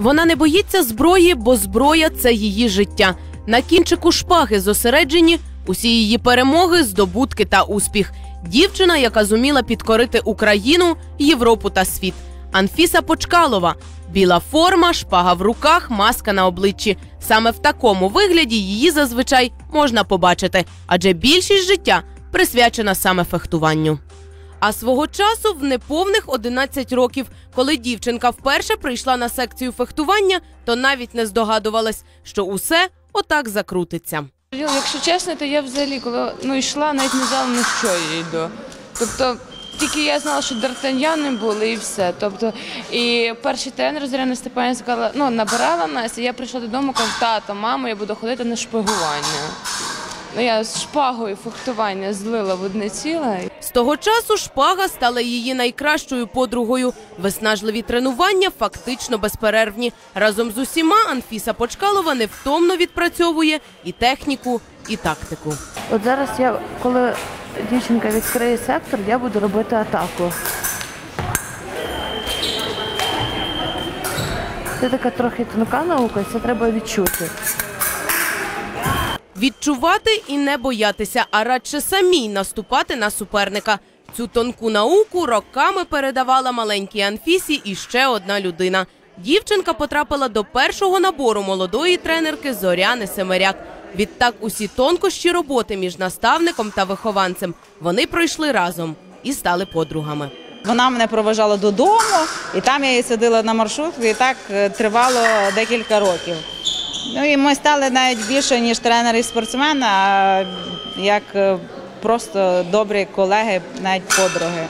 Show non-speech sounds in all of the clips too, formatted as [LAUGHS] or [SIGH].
Вона не боїться зброї, бо зброя це її життя. На кінчику шпаги зосереджені усі її перемоги, здобутки та успіх. Дівчина, яка зуміла підкорити Україну, Європу та світ. Анфіса Почкалова. Біла форма, шпага в руках, маска на обличчі. Саме в такому вигляді її зазвичай можна побачити, адже більшість життя присвячена саме фехтуванню. А свого часу, в неповних 11 років, коли дівчинка вперше прийшла на секцію фехтування, то навіть не здогадувалась, що усе отак закрутиться. Якщо чесно, то я взагалі, коли ну, йшла, навіть не знала, на що я йду. Тобто, тільки я знала, що д'Артаньяни були і все. Тобто, і перший тренер Зоряна Степанівна сказала, ну, набирала нас, і я прийшла додому, кажу, тато, мамо, я буду ходити на шпигування. Ну, я з шпагою фехтування злила в одне ціле. Того часу шпага стала її найкращою подругою. Виснажливі тренування фактично безперервні. Разом з усіма Анфіса Почкалова невтомно відпрацьовує і техніку, і тактику. От зараз я, коли дівчинка відкриє сектор, я буду робити атаку. Це така трохи тонка наука, це треба відчути. Відчувати і не боятися, а радше самій наступати на суперника. Цю тонку науку роками передавала маленькій Анфісі і ще одна людина. Дівчинка потрапила до першого набору молодої тренерки Зоряни Семеряк. Відтак усі тонкощі роботи між наставником та вихованцем вони пройшли разом і стали подругами. Вона мене проважала додому, і там я її садила на маршрутку, і так е, тривало декілька років. Ну і ми стали навіть більше, ніж тренер і спортсмен, а як е, просто добрі колеги, навіть подруги.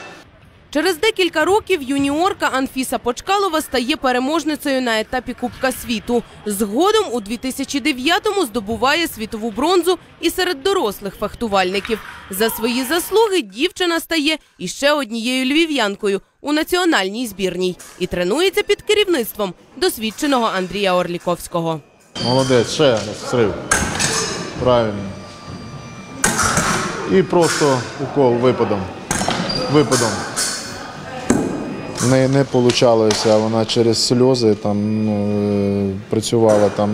Через декілька років юніорка Анфіса Почкалова стає переможницею на етапі Кубка світу. Згодом у 2009-му здобуває світову бронзу і серед дорослих фехтувальників. За свої заслуги дівчина стає іще однією львів'янкою у національній збірній і тренується під керівництвом досвідченого Андрія Орліковського. Молодець, ще срив. Правильно. І просто укол випадом. Випадом. Не, не вийшло, вона через сльози там, ну, е, працювала. Там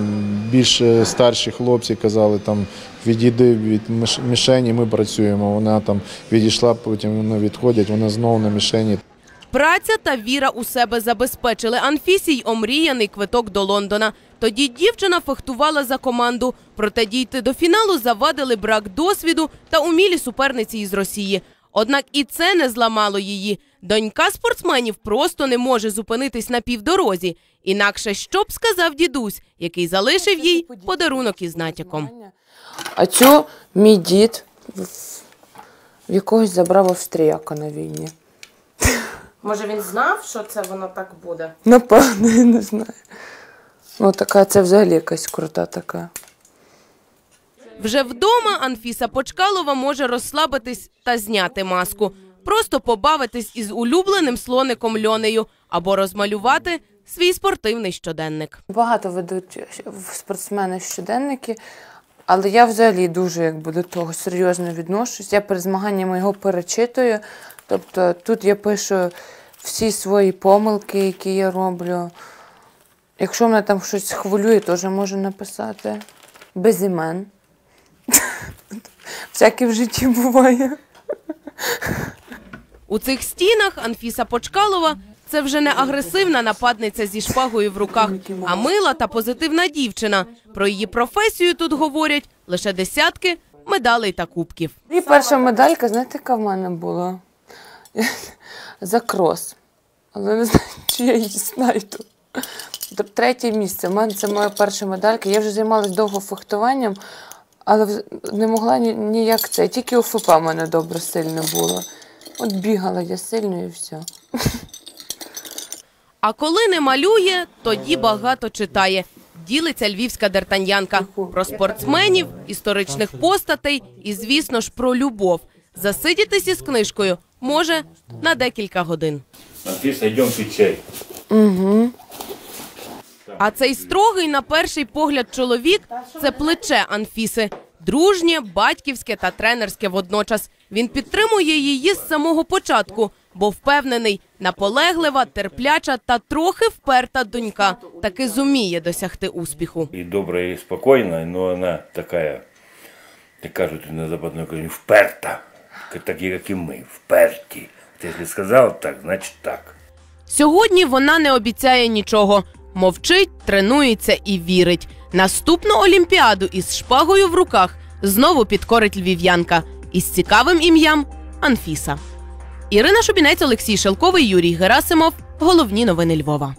більше старші хлопці казали, там, відійди від мішені, ми працюємо. Вона там відійшла, потім вони відходять, вона знову на мішені. Праця та віра у себе забезпечили Анфісі й омріяний квиток до Лондона. Тоді дівчина фехтувала за команду. Проте дійти до фіналу завадили брак досвіду та умілі суперниці із Росії. Однак і це не зламало її. Донька спортсменів просто не може зупинитись на півдорозі. Інакше що б сказав дідусь, який залишив їй подарунок із натяком. А цю мій дід в якогось забрав австріяка на війні. Може він знав, що це воно так буде? Напевно, я не знаю. Ну, така це взагалі якась крута така. Вже вдома Анфіса Почкалова може розслабитись та зняти маску, просто побавитись із улюбленим слоником льонею або розмалювати свій спортивний щоденник. Багато ведуть спортсмени щоденники, але я взагалі дуже якби, до того серйозно відношусь. Я перед змаганнями його перечитую. Тобто тут я пишу всі свої помилки, які я роблю. Якщо мене там щось хвилює, теж можу написати. Без імен. [LAUGHS] Всяке в житті буває. У цих стінах Анфіса Почкалова це вже не агресивна нападниця зі шпагою в руках, а мила та позитивна дівчина. Про її професію тут говорять лише десятки медалей та кубків. І перша медалька, знаєте, яка в мене була? За крос. Але не знаю, [LAUGHS] чи я її знайду. Третє місце. У мене це моя перша медалька. Я вже займалася довго фехтуванням, але не могла ні, ніяк це. Тільки ОФП в мене добре сильно було. От бігала я сильно і все. [LAUGHS] А коли не малює, тоді багато читає. Ділиться львівська дертаньянка про спортсменів, історичних постатей і, звісно ж, про любов. Засидітись із книжкою може на декілька годин. Анфиса, идем пить чай. А цей строгий на перший погляд чоловік це плече Анфіси. Дружнє, батьківське та тренерське водночас. Він підтримує її з самого початку, бо впевнений, наполеглива, терпляча та трохи вперта донька таки зуміє досягти успіху. И добрая, и спокойная, но она такая, как кажут на западной Украине, вперта. Как- Такие, как и мы, вперти. Вот если сказал так, значит так. Сьогодні вона не обіцяє нічого. Мовчить, тренується і вірить. Наступну олімпіаду із шпагою в руках знову підкорить львів'янка із цікавим ім'ям Анфіса. Ірина Шубінець, Олексій Шелковий, Юрій Герасимов. Головні новини Львова.